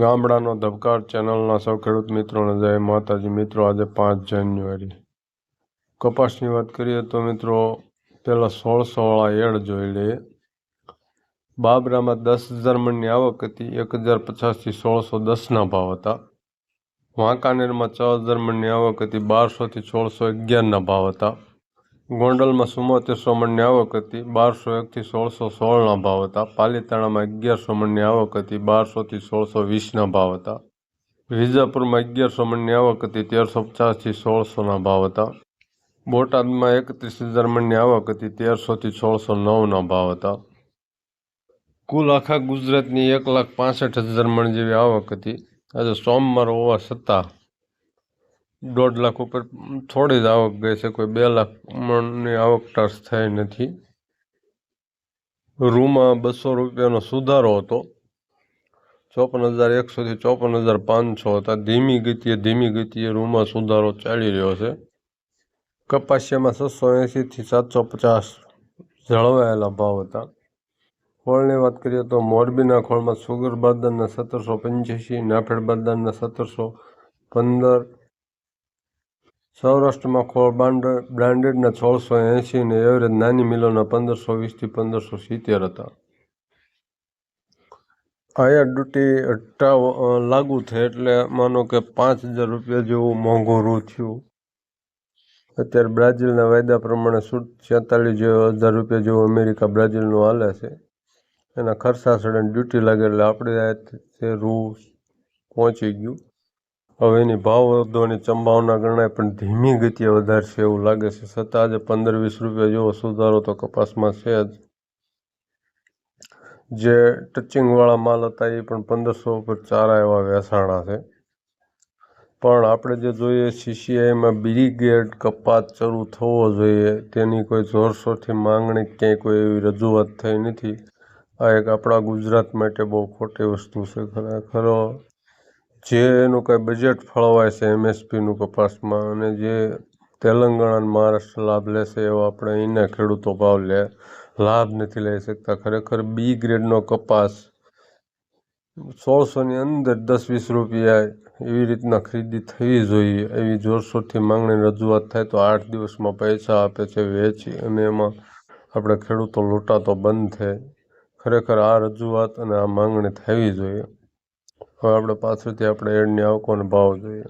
ગામડાનો ધબકાર ચેનલના સૌ ખેડૂત મિત્રોને જય માતાજી. મિત્રો, આજે પાંચ જાન્યુઆરી. કપાસની વાત કરીએ તો મિત્રો, પહેલાં સોળસોવાળા એડ જોઈ લઈએ બાબરામાં દસ હજાર મણની આવક હતી, એક હજાર પચાસથી સોળસો દસના ભાવ હતા. વાંકાનેરમાં છ હજાર મણની આવક હતી, બારસોથી સોળસો અગિયારના ભાવ હતા. ગોંડલમાં ચુમ્મોતેરસો મણની આવક હતી. બારસો એકથી સોળસો સોળના ભાવ હતા. પાલીતાણામાં અગિયારસો મણની આવક હતી. બારસોથી સોળસો વીસના ભાવ હતા. વિજાપુરમાં અગિયારસો મણની આવક હતી. તેરસો પચાસથી સોળસોના ભાવ હતા. બોટાદમાં એકત્રીસ હજાર મણની આવક હતી. તેરસોથી સોળસો નવના ભાવ હતા. કુલ આખા ગુજરાતની એક લાખ પાસઠ હજાર મણ જેવી આવક હતી. આજે સોમવાર હોવા છતાં દોઢ લાખ ઉપર થોડી જ આવક ગઈ છે, કોઈ બે લાખ મણની આવક ટચ થઈ નથી. રૂમાં બસો રૂપિયાનો સુધારો હતો. ચોપન હજાર એકસોથી ચોપન હજાર પાંચસો હતા. ધીમી ગતિએ ધીમી ગતિએ રૂમાં સુધારો ચાલી રહ્યો છે. કપાસિયામાં છસો એંશીથી સાતસો પચાસ જળવાયેલા ભાવ હતા. ખોળની વાત કરીએ તો મોરબીના ખોળમાં સુગર બારદાનના સત્તરસો પંચ્યાસી, નાફેડ બારદાનના સત્તરસો પંદર સૌરાષ્ટ્રમાં ખોળ બ્રાન્ડેડના સોળસો એંસી અને એવરેજ નાની મિલોના પંદરસો વીસથી પંદરસો સિત્તેર હતા. આયાત ડ્યુટી હટાવ લાગુ થઈ એટલે માનો કે પાંચ હજાર રૂપિયા જેવું મોંઘું રૂ થયું. અત્યારે બ્રાઝિલના વાયદા પ્રમાણે સૂટ છેતાલીસ હજાર રૂપિયા જેવું અમેરિકા બ્રાઝિલનું હાલે છે. એના ખર્ચા સડન ડ્યુટી લાગે એટલે આપણે તે રૂ પહોંચી ગયું. હવે એની ભાવ વધવાની સંભાવના ગણાય, પણ ધીમી ગતિએ વધારશે એવું લાગે છે. છતાં આજે પંદર વીસ રૂપિયા જેવો સુધારો તો કપાસમાં છે જ. જે ટચિંગવાળા માલ હતા એ પણ પંદરસો ઉપર ચારા એવા વેસાણા છે. પણ આપણે જે જોઈએ સીસીઆઈમાં બિરિગેડ કપાત શરૂ થવો જોઈએ, તેની કોઈ જોરશોરથી માંગણી ક્યાંય કોઈ એવી રજૂઆત થઈ નથી. આ એક આપણા ગુજરાત માટે બહુ ખોટી વસ્તુ છે. ખરેખર જે એનું કાંઈ બજેટ ફળવાય છે એમએસપીનું કપાસમાં અને જે તેલંગાણા મહારાષ્ટ્ર લાભ લેશે એવો આપણે અહીંના ખેડૂતો ભાવ લે, લાભ નથી લઈ શકતા. ખરેખર બી ગ્રેડનો કપાસ સોળસોની અંદર દસ વીસ રૂપિયા એવી રીતના ખરીદી થવી જોઈએ. એવી જોરશોરથી માંગણી રજૂઆત થાય તો આઠ દિવસમાં પૈસા આપે છે વેચી, અને એમાં આપણે ખેડૂતો લૂંટાતો બંધ થાય. ખરેખર આ રજૂઆત અને આ માંગણી થવી જોઈએ. હવે આપણે પાછળથી આપણે એડની આવકોને ભાવ જોઈએ.